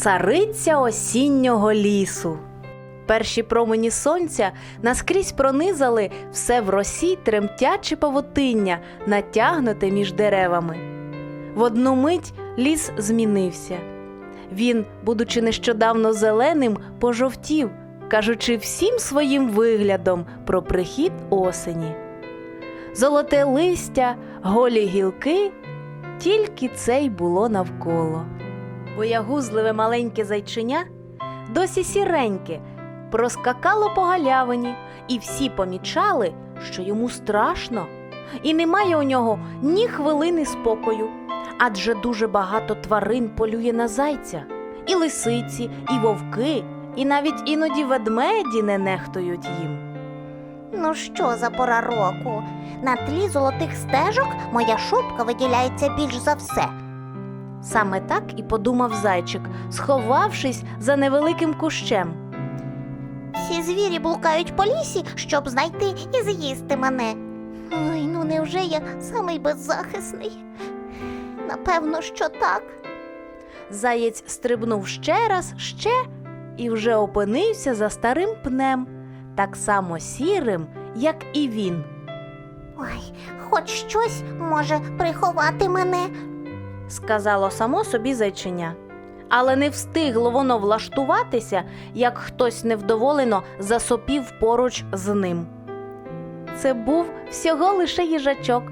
цариця осіннього лісу. Перші промені сонця наскрізь пронизали все в росі тремтяче павутиння, натягнуте між деревами. В одну мить ліс змінився. Він, будучи нещодавно зеленим, пожовтів, кажучи всім своїм виглядом про прихід осені. Золоте листя, голі гілки, тільки це й було навколо. Боягузливе маленьке зайчиня, досі сіреньке, проскакало по галявині, і всі помічали, що йому страшно, і немає у нього ні хвилини спокою, адже дуже багато тварин полює на зайця, і лисиці, і вовки, і навіть іноді ведмеді не нехтують їм. Ну що за пора року? На тлі золотих стежок моя шубка виділяється більш за все. Саме так і подумав зайчик, сховавшись за невеликим кущем. Всі звірі блукають по лісі, щоб знайти і з'їсти мене. Ой, ну невже я самий беззахисний? Напевно, що так. Заєць стрибнув ще раз, ще і вже опинився за старим пнем, так само сірим, як і він. Ой, хоч щось може приховати мене. Сказало само собі зайчиня. Але не встигло воно влаштуватися, як хтось невдоволено засопів поруч з ним. Це був всього лише їжачок,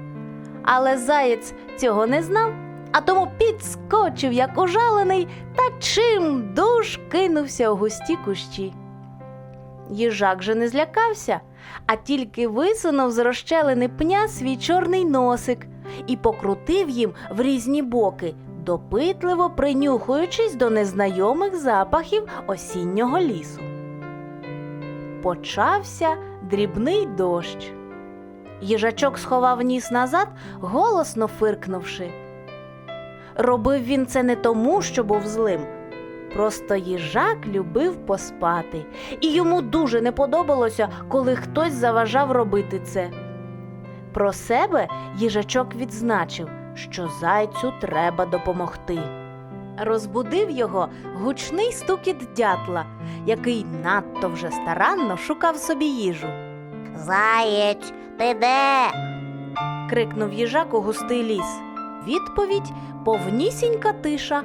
але заєць цього не знав, а тому підскочив, як ужалений, та чим душ кинувся у густі кущі. Їжак же не злякався, а тільки висунув з розщелини пня свій чорний носик і покрутив їм в різні боки, допитливо принюхуючись до незнайомих запахів осіннього лісу. Почався дрібний дощ. Їжачок сховав ніс назад, голосно фиркнувши. Робив він це не тому, що був злим. Просто їжак любив поспати, і йому дуже не подобалося, коли хтось заважав робити це. Про себе їжачок відзначив, що зайцю треба допомогти. Розбудив його гучний стукіт дятла, який надто вже старанно шукав собі їжу. Заєць, ти де? Крикнув їжак у густий ліс. Відповідь повнісінька тиша.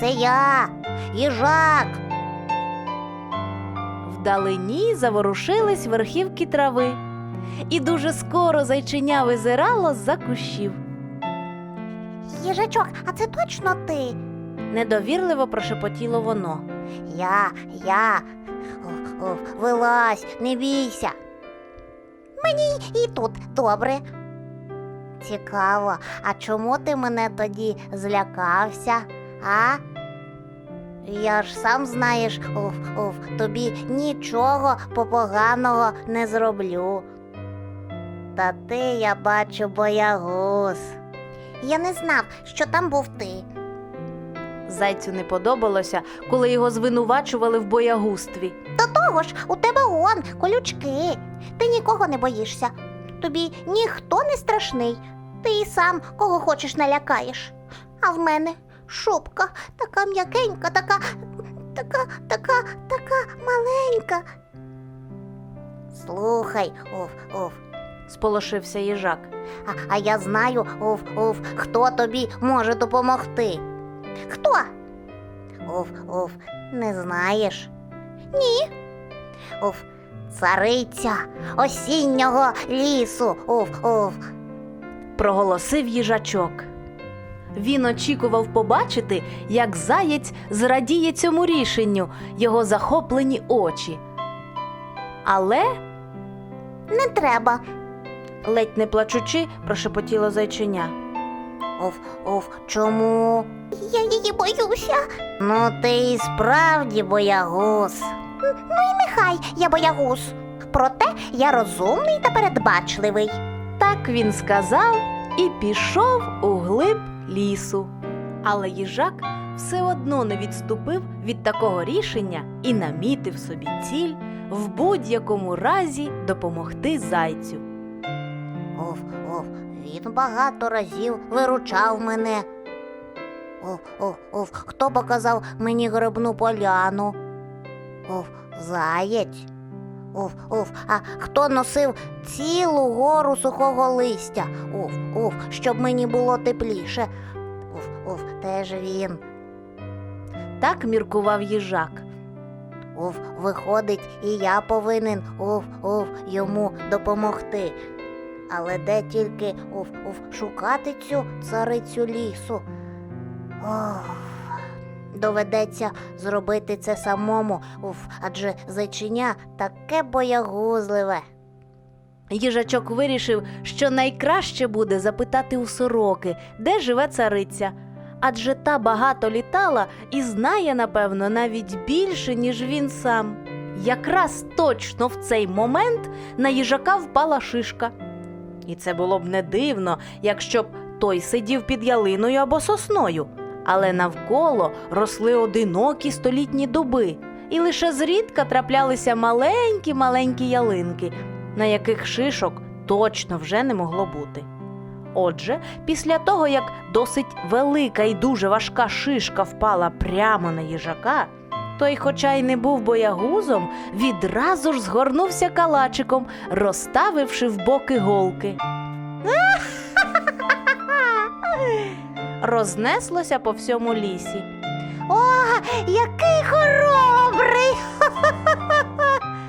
Це я, їжак. Вдалині заворушились верхівки трави, і дуже скоро зайчиня визирало з-за кущів. Їжачок, а це точно ти? Недовірливо прошепотіло воно. Я, я. Оф, оф, вилазь, не бійся. Мені і тут добре. Цікаво, а чому ти мене тоді злякався, а? Я ж сам знаєш, оф, оф, тобі нічого попоганого не зроблю. Та ти, я бачу, боягуз. Я не знав, що там був ти. Зайцю не подобалося, коли його звинувачували в боягустві. До того ж, у тебе он колючки. Ти нікого не боїшся. Тобі ніхто не страшний. Ти і сам кого хочеш налякаєш. А в мене шубка така м'якенька, така, така, така, така маленька. Слухай, оф, оф, Сполошився їжак. а, а я знаю, оф, оф, хто тобі може допомогти. Хто? Оф, оф, не знаєш? Ні. Оф, цариця осіннього лісу. Оф, оф. проголосив їжачок. Він очікував побачити, як заєць зрадіє цьому рішенню його захоплені очі. Але, Не треба. Ледь не плачучи, прошепотіло зайчиня. Оф, оф, чому? Я її боюся. Ну, ти і справді боягуз. Ну і нехай я боягуз. Проте я розумний та передбачливий. Так він сказав і пішов у глиб лісу. Але їжак все одно не відступив від такого рішення і намітив собі ціль в будь-якому разі допомогти зайцю. Оф, оф, він багато разів виручав мене. Уф, уф, уф. Хто показав мені грибну поляну? Уф, заєць. Уф, уф. А хто носив цілу гору сухого листя? Уф, уф, щоб мені було тепліше. Уф, уф, теж він. Так міркував їжак. Уф, виходить, і я повинен уф, уф, йому допомогти. Але де тільки уф, уф, шукати цю царицю лісу? Ох, доведеться зробити це самому, уф, адже зайчиня таке боягузливе. Їжачок вирішив, що найкраще буде запитати у сороки, де живе цариця. Адже та багато літала і знає, напевно, навіть більше, ніж він сам. Якраз точно в цей момент на їжака впала шишка. І це було б не дивно, якщо б той сидів під ялиною або сосною, але навколо росли одинокі столітні дуби, і лише зрідка траплялися маленькі маленькі ялинки, на яких шишок точно вже не могло бути. Отже, після того, як досить велика і дуже важка шишка впала прямо на їжака, той, хоча й не був боягузом, відразу ж згорнувся калачиком, розставивши в боки голки. Рознеслося по всьому лісі. О, який хоробрий!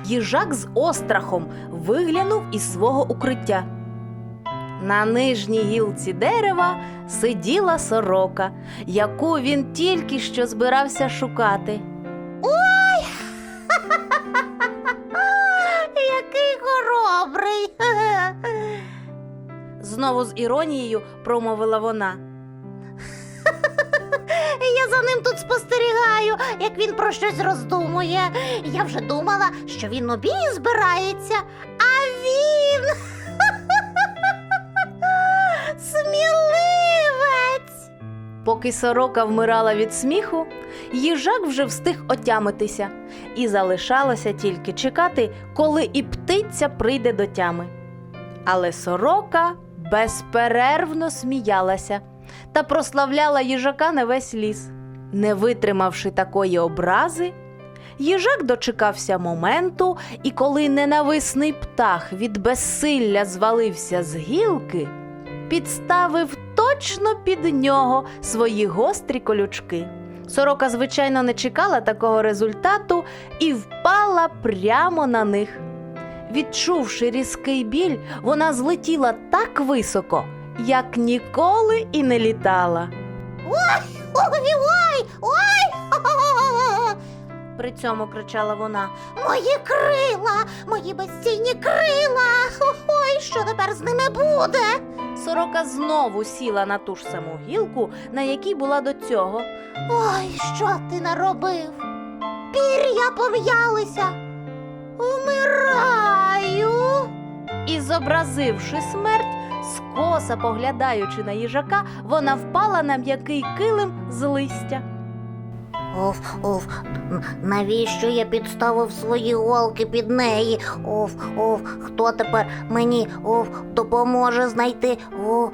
Їжак з острахом виглянув із свого укриття. На нижній гілці дерева сиділа сорока, яку він тільки що збирався шукати. Знову з іронією промовила вона. Я за ним тут спостерігаю, як він про щось роздумує. Я вже думала, що він у бій збирається, а він сміливець. Поки сорока вмирала від сміху, їжак вже встиг отямитися, і залишалося тільки чекати, коли і птиця прийде до тями. Але сорока безперервно сміялася та прославляла їжака на весь ліс. Не витримавши такої образи, їжак дочекався моменту, і коли ненависний птах від безсилля звалився з гілки, підставив точно під нього свої гострі колючки. Сорока, звичайно, не чекала такого результату і впала прямо на них. Відчувши різкий біль, вона злетіла так високо, як ніколи і не літала. Ой, ой, ой! При цьому кричала вона. Мої крила, мої безцінні крила. Ой, що тепер з ними буде? Сорока знову сіла на ту ж саму гілку, на якій була до цього, Ой, що ти наробив? Пір'я пом'ялися. Вмираю. І, зобразивши смерть, скоса поглядаючи на їжака, вона впала на м'який килим з листя. Оф, оф, навіщо я підставив свої голки під неї? Оф, оф, хто тепер мені оф, допоможе знайти о,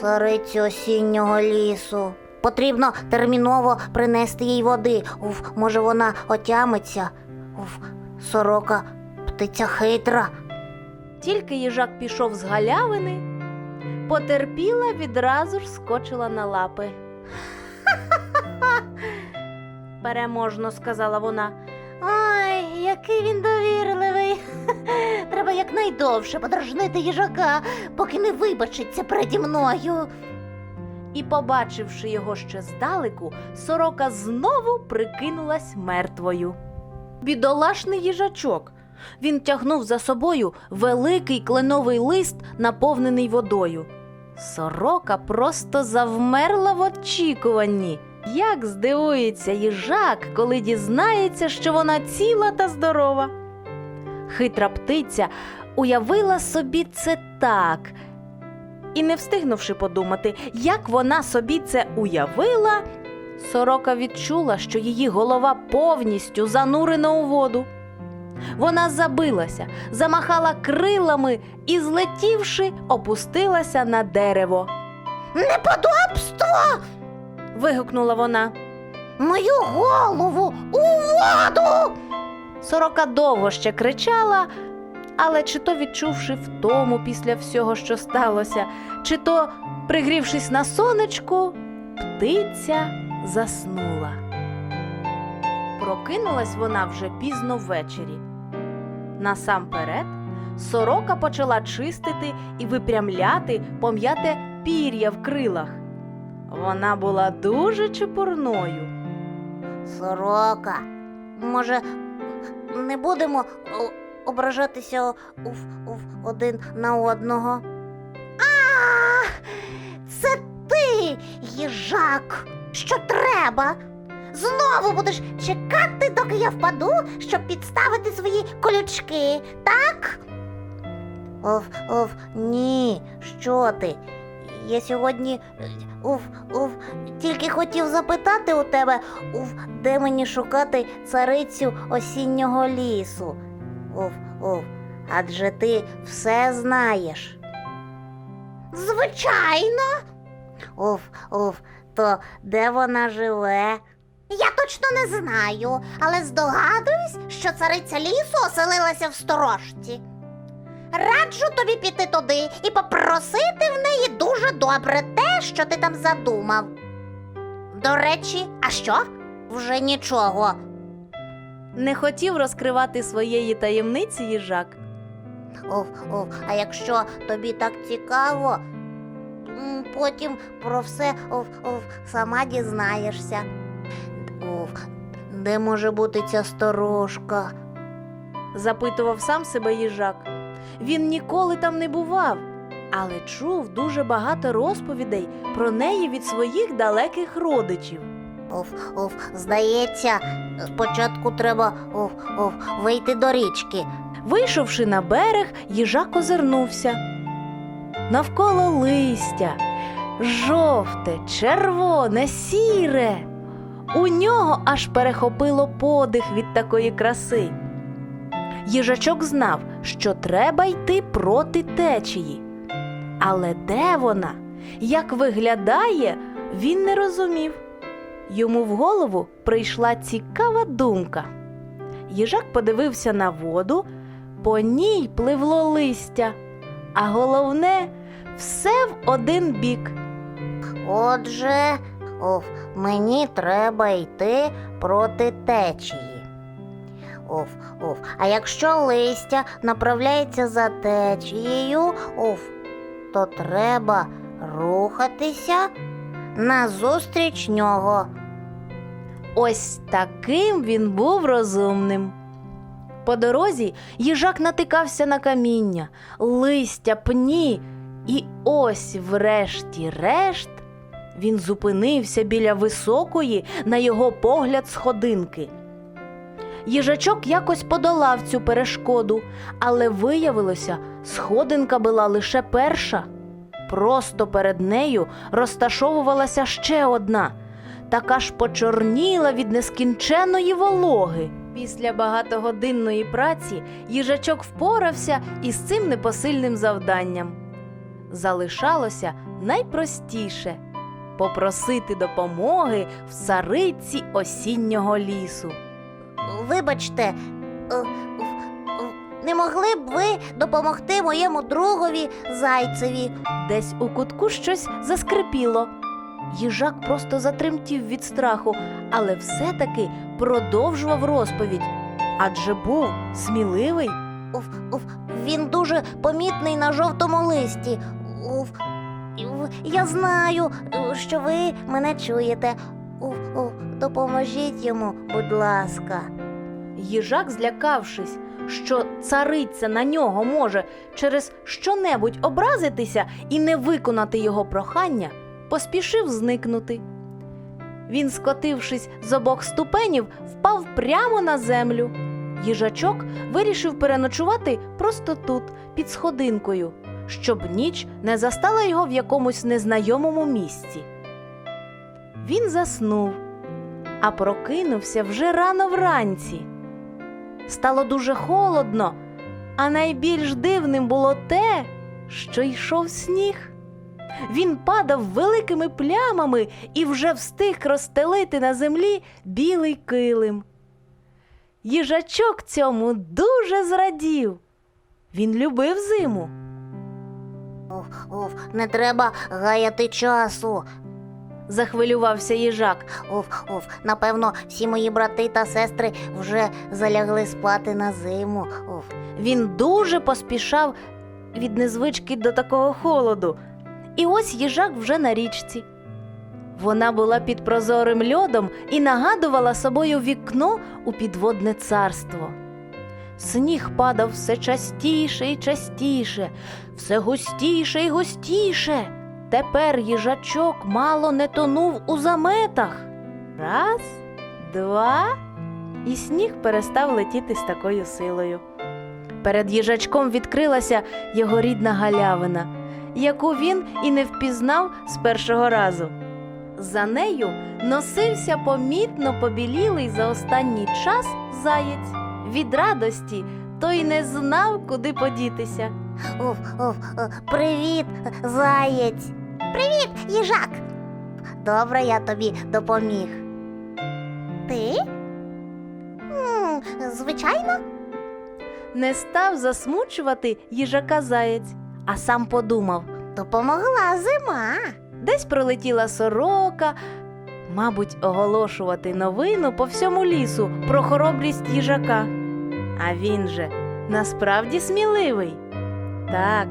царицю осіннього лісу? Потрібно терміново принести їй води. Оф, може вона отямиться. Оф, сорока, птиця хитра. Тільки їжак пішов з галявини, потерпіла відразу ж скочила на лапи. Переможно сказала вона. Ой, який він довірливий. Треба якнайдовше подражнити їжака, поки не вибачиться переді мною. І, побачивши його ще здалеку, сорока знову прикинулась мертвою. Бідолашний їжачок. Він тягнув за собою великий кленовий лист, наповнений водою. Сорока просто завмерла в очікуванні. Як здивується їжак, коли дізнається, що вона ціла та здорова. Хитра птиця уявила собі це так. І не встигнувши подумати, як вона собі це уявила, сорока відчула, що її голова повністю занурена у воду. Вона забилася, замахала крилами і, злетівши, опустилася на дерево. Неподобство! вигукнула вона. Мою голову у воду. Сорока довго ще кричала, але чи то відчувши втому після всього, що сталося, чи то, пригрівшись на сонечку, птиця заснула. Прокинулась вона вже пізно ввечері. Насамперед, сорока почала чистити і випрямляти пом'яте пір'я в крилах. Вона була дуже чепурною. Сорока. Може, не будемо ображатися один на одного. А, це ти, їжак. Що треба? Знову будеш чекати, доки я впаду, щоб підставити свої колючки, так? Оф, оф, ні, що ти? Я сьогодні уф, уф, тільки хотів запитати у тебе, уф, де мені шукати царицю осіннього лісу. Уф, уф, адже ти все знаєш. Звичайно. Уф, уф, то де вона живе? Точно не знаю, але здогадуюсь, що цариця лісу оселилася в сторожці. Раджу тобі піти туди і попросити в неї дуже добре те, що ти там задумав. До речі, а що? Вже нічого. Не хотів розкривати своєї таємниці їжак. Оф, оф, а якщо тобі так цікаво, потім про все оф, оф, сама дізнаєшся. Оф, де може бути ця сторожка? запитував сам себе їжак. Він ніколи там не бував, але чув дуже багато розповідей про неї від своїх далеких родичів. Оф, оф, здається, спочатку треба оф, оф, вийти до річки. Вийшовши на берег, їжак озирнувся. Навколо листя, жовте, червоне, сіре. У нього аж перехопило подих від такої краси. Їжачок знав, що треба йти проти течії. Але де вона? Як виглядає, він не розумів. Йому в голову прийшла цікава думка. Їжак подивився на воду, по ній пливло листя, а головне все в один бік. Отже, оф, мені треба йти проти течії. Оф, оф. А якщо листя направляється за течією, оф, то треба рухатися назустріч нього. Ось таким він був розумним. По дорозі їжак натикався на каміння, листя, пні, і ось, врешті-решт, він зупинився біля високої, на його погляд, сходинки. Їжачок якось подолав цю перешкоду, але виявилося, сходинка була лише перша. Просто перед нею розташовувалася ще одна, така ж почорніла від нескінченної вологи. Після багатогодинної праці їжачок впорався із цим непосильним завданням. Залишалося найпростіше попросити допомоги в цариці осіннього лісу. Вибачте, е, не могли б ви допомогти моєму другові зайцеві? Десь у кутку щось заскрипіло. Їжак просто затремтів від страху, але все-таки продовжував розповідь. Адже був сміливий. Уф, уф, він дуже помітний на жовтому листі. Я знаю, е, що ви мене чуєте. Допоможіть йому, будь ласка. Їжак, злякавшись, що цариця на нього може через щонебудь образитися і не виконати його прохання, поспішив зникнути. Він, скотившись з обох ступенів, впав прямо на землю. Їжачок вирішив переночувати просто тут, під сходинкою, щоб ніч не застала його в якомусь незнайомому місці. Він заснув, а прокинувся вже рано вранці. Стало дуже холодно, а найбільш дивним було те, що йшов сніг. він падав великими плямами і вже встиг розстелити на землі білий килим. Їжачок цьому дуже зрадів. Він любив зиму. Уф, не треба гаяти часу. Захвилювався їжак. Уф, уф, напевно, всі мої брати та сестри вже залягли спати на зиму. Уф. Він дуже поспішав від незвички до такого холоду. І ось їжак вже на річці. Вона була під прозорим льодом і нагадувала собою вікно у підводне царство. Сніг падав все частіше і частіше, все густіше і густіше. Тепер їжачок мало не тонув у заметах. Раз, два, і сніг перестав летіти з такою силою. Перед їжачком відкрилася його рідна галявина, яку він і не впізнав з першого разу. За нею носився помітно побілілий за останній час заєць. Від радості той не знав, куди подітися. Уф, уф, е, привіт, заєць. Привіт, їжак. Добре, я тобі допоміг. Ти? М, звичайно. Не став засмучувати їжака заєць, а сам подумав. Допомогла зима. Десь пролетіла сорока, мабуть, оголошувати новину по всьому лісу про хоробрість їжака. А він же насправді сміливий. Так,